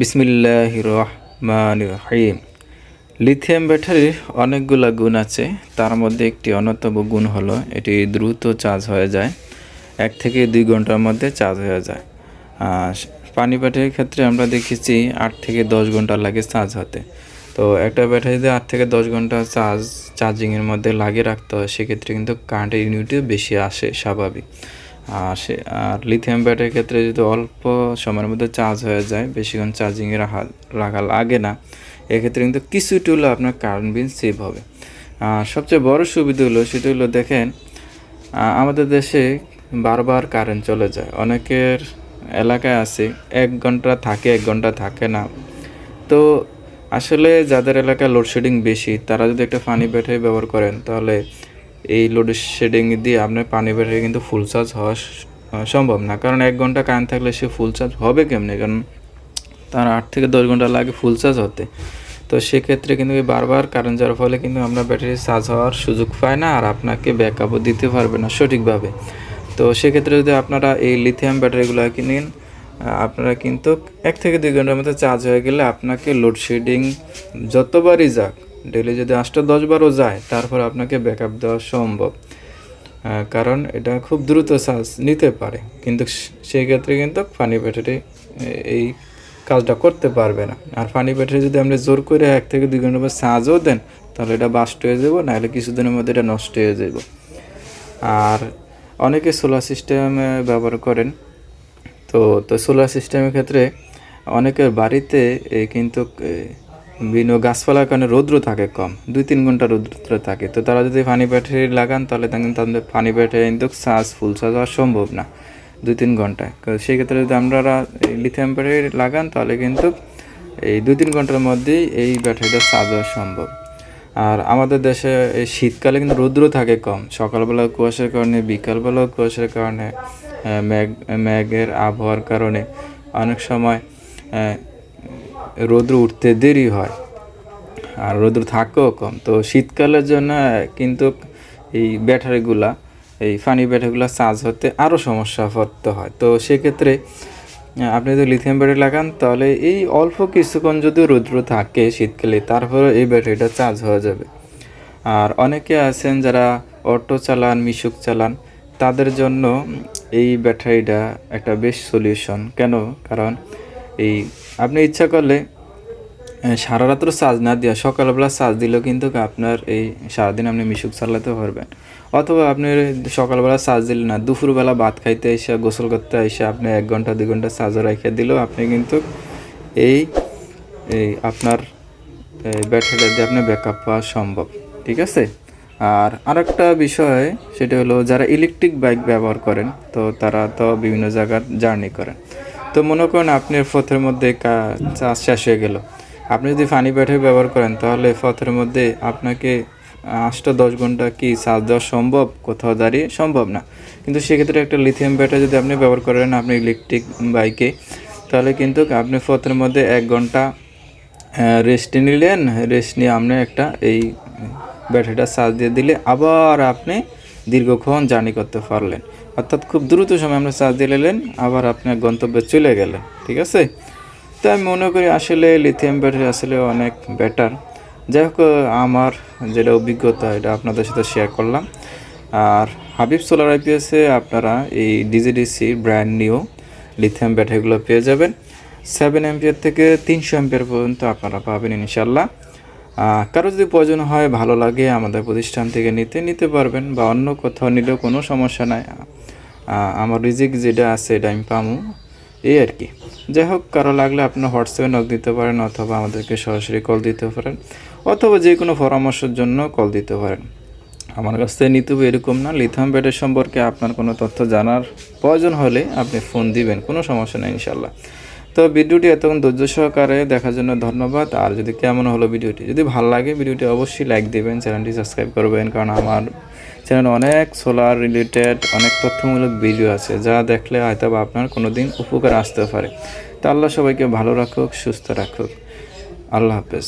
বিসমিল্লাহ রহমান রহিম লিথিয়াম ব্যাটারির অনেকগুলো গুণ আছে, তার মধ্যে একটি অন্যতম গুণ হলো এটি দ্রুত চার্জ হয়ে যায়, এক থেকে দুই ঘণ্টার মধ্যে চার্জ হয়ে যায়। পানি ব্যাটারির ক্ষেত্রে আমরা দেখেছি আট থেকে দশ ঘণ্টা লাগে চার্জ হতে। তো একটা ব্যাটারি যদি আট থেকে দশ ঘণ্টা চার্জ, চার্জিংয়ের মধ্যে লাগিয়ে রাখতে হয়, সেক্ষেত্রে কিন্তু কারেন্টের ইউনিটও বেশি আসে, স্বাভাবিক। সে, আর লিথিয়াম ব্যাটারির ক্ষেত্রে যদি অল্প সময়ের মধ্যে চার্জ হয়ে যায় বেশিক্ষণ চার্জিংয়ে রাখা রাখা লাগে না, এক্ষেত্রে কিন্তু কিছু টুলো আপনার কারেন্ট বিল সেভ হবে। আর সবচেয়ে বড় সুবিধা হলো, সেটা হলো দেখেন আমাদের দেশে বারবার কারেন্ট চলে যায়। অনেকের এলাকায় আছে, এক ঘণ্টা থাকে, এক ঘণ্টা থাকে না। তো আসলে যাদের এলাকায় লোডশেডিং বেশি, তারা যদি একটা ফানি ব্যাটারি ব্যবহার করেন, তাহলে এই লোডশেডিং দিয়ে আপনার পানি ব্যাটারি কিন্তু ফুল চার্জ হওয়া সম্ভব না। কারণ এক ঘণ্টা কারেন্ট থাকলে সে ফুল চার্জ হবে কেমনে? কারণ তার আট থেকে দশ ঘণ্টা লাগে ফুল চার্জ হতে। তো সেক্ষেত্রে কিন্তু বারবার কারেন্ট যাওয়ার ফলে কিন্তু আমরা ব্যাটারি চার্জ হওয়ার সুযোগ পাই না আর আপনাকে ব্যাকআপও দিতে পারবে না সঠিকভাবে। তো সেক্ষেত্রে যদি আপনারা এই লিথিয়াম ব্যাটারিগুলো কিনেন আপনারা কিন্তু এক থেকে দুই ঘণ্টার মধ্যে চার্জ হয়ে গেলে আপনাকে লোডশেডিং যতবারই যাক ডেলি যদি আটটা দশ বারও যায়, তারপর আপনাকে ব্যাকআপ দেওয়া সম্ভব। কারণ এটা খুব দ্রুত চার্জ নিতে পারে। কিন্তু সেই ক্ষেত্রে কিন্তু ফানি ব্যাটারি এই কাজটা করতে পারবে না। আর ফানি ব্যাটারি যদি আপনি জোর করে এক থেকে দুই ঘণ্টা পর চার্জও দেন, তাহলে এটা বাস্ট হয়ে যাব, নাহলে কিছুদিনের মধ্যে এটা নষ্ট হয়ে যাব। আর অনেকে সোলার সিস্টেম ব্যবহার করেন। তো তো সোলার সিস্টেমের ক্ষেত্রে অনেকের বাড়িতে কিন্তু বিভিন্ন গাছপালার কারণে রৌদ্র থাকে কম, দুই তিন ঘণ্টা রৌদ্র থাকে। তো তারা যদি পানি ব্যাটারি লাগান, তাহলে তাদের পানি ব্যাটারি কিন্তু চার্জ, ফুল চার্জ হওয়া সম্ভব না, দুই তিন ঘন্টায়। সেই ক্ষেত্রে যদি আমরা লিথিয়াম ব্যাটারি লাগান, তাহলে কিন্তু এই দুই তিন ঘণ্টার মধ্যেই এই ব্যাটারিটা চার্জ হওয়া সম্ভব। আর আমাদের দেশে এই শীতকালে কিন্তু রৌদ্র থাকে কম, সকালবেলা কুয়াশার কারণে বিকালবেলাও কুয়াশার কারণে মেঘ, মেঘের আবহাওয়ার কারণে অনেক সময় রৌদ্র উঠতে দেরি হয়। আর রৌদ্র থাকেও কম। তো শীতকালের জন্য কিন্তু এই ব্যাটারিগুলা, এই ফানি ব্যাটারিগুলো চার্জ হতে আরও সমস্যা পড়তে হয়। তো সেক্ষেত্রে আপনি যদি লিথিয়াম ব্যাটারি লাগান, তাহলে এই অল্প কিছুক্ষণ যদি রৌদ্র থাকে শীতকালে, তারপরে এই ব্যাটারিটা চার্জ হয়ে যাবে। আর অনেকে আছেন যারা অটো চালান, মিশুক চালান, তাদের জন্য এই ব্যাটারিটা একটা বেশ সলিউশন কেন? কারণ এই, আপনি ইচ্ছা করলে সারা রাত্র চার্জ না দিয়া সকালবেলা চার্জ দিলেও কিন্তু আপনার এই সারাদিন আপনি মিশুক চালাতে পারবেন। অথবা আপনি সকালবেলা চার্জ দিলেন না, দুপুরবেলা ভাত খাইতে এসে গোসল করতে এসে আপনি এক ঘণ্টা, দুই ঘণ্টা চার্জ রেখে দিলেও আপনি কিন্তু এই এই আপনার ব্যাটারিটা দিয়ে আপনার ব্যাকআপ পাওয়া সম্ভব, ঠিক আছে? আর আরেকটা বিষয়, সেটা হলো যারা ইলেকট্রিক বাইক ব্যবহার করেন, তো তারা তো বিভিন্ন জায়গার জার্নি করেন। তো মনে করেন আপনি পথের মধ্যে চাষ শেষ হয়ে গেল। আপনি যদি ফানি ব্যাটারি ব্যবহার করেন, তাহলে পথের মধ্যে আপনাকে আটটা দশ ঘণ্টা কি চার্জ দেওয়া সম্ভব? কোথাও দাঁড়িয়ে সম্ভব না। কিন্তু সেক্ষেত্রে একটা লিথিয়াম ব্যাটারি যদি আপনি ব্যবহার করেন, আপনি ইলেকট্রিক বাইকে তাহলে কিন্তু আপনি পথের মধ্যে এক ঘণ্টা রেস্ট নিলেন। রেস্ট নিয়ে আপনি একটা এই ব্যাটারিটা চার্জ দিয়ে দিলে আবার আপনি দীর্ঘক্ষণ জার্নি করতে পারলেন। অর্থাৎ খুব দ্রুত সময় আপনি চার্জ দিয়ে নিলেন, আবার আপনার গন্তব্যে চলে গেলেন, ঠিক আছে? তো আমি মনে করি আসলে লিথিয়াম ব্যাটারি আসলে অনেক বেটার যাই হোক, আমার যেটা অভিজ্ঞতা, এটা আপনাদের সাথে শেয়ার করলাম। আর হাবিব সোলার আইপিএসে আপনারা এই ডিজিডিসি ব্র্যান্ড নিউ লিথিয়াম ব্যাটারিগুলো পেয়ে যাবেন। সেভেন এম্পিয়ার থেকে তিনশো এম্পিয়ার পর্যন্ত আপনারা পাবেন ইনশাল্লাহ কারও যদি প্রয়োজন হয়, ভালো লাগে, আমাদের প্রতিষ্ঠান থেকে নিতে নিতে পারবেন বা অন্য কোথাও নিলেও কোনো সমস্যা নাই। আমার রিজিক যেটা আছে, এটা আমি পামু। এই আর কি। যাই হোক, কারও লাগলে আপনার হোয়াটসঅ্যাপে নক দিতে পারেন অথবা আমাদেরকে সরাসরি কল দিতে পারেন অথবা যে কোনো পরামর্শের জন্য কল দিতে পারেন। আমার কাছ থেকে নিতে হবে এরকম না। লিথাম ব্যাটারি সম্পর্কে আপনার কোনো তথ্য জানার প্রয়োজন হলে আপনি ফোন দিবেন, কোনো সমস্যা নেই ইনশাল্লাহ তো ভিডিওটি এতক্ষণ ধৈর্য সহকারে দেখার জন্য ধন্যবাদ। আর যদি কেমন হলো ভিডিওটি, যদি ভালো লাগে ভিডিওটি অবশ্যই লাইক দেবেন চ্যানেলটি সাবস্ক্রাইব করবেন, কারণ আমার চ্যানেল অনেক সোলার রিলেটেড অনেক তথ্যমূলক ভিডিও আছে, যা দেখলে হয়তো বা আপনার কোনো দিন উপকার আসতে পারে। তা আল্লাহ সবাইকে ভালো রাখুক, সুস্থ রাখুক। আল্লাহ হাফেজ।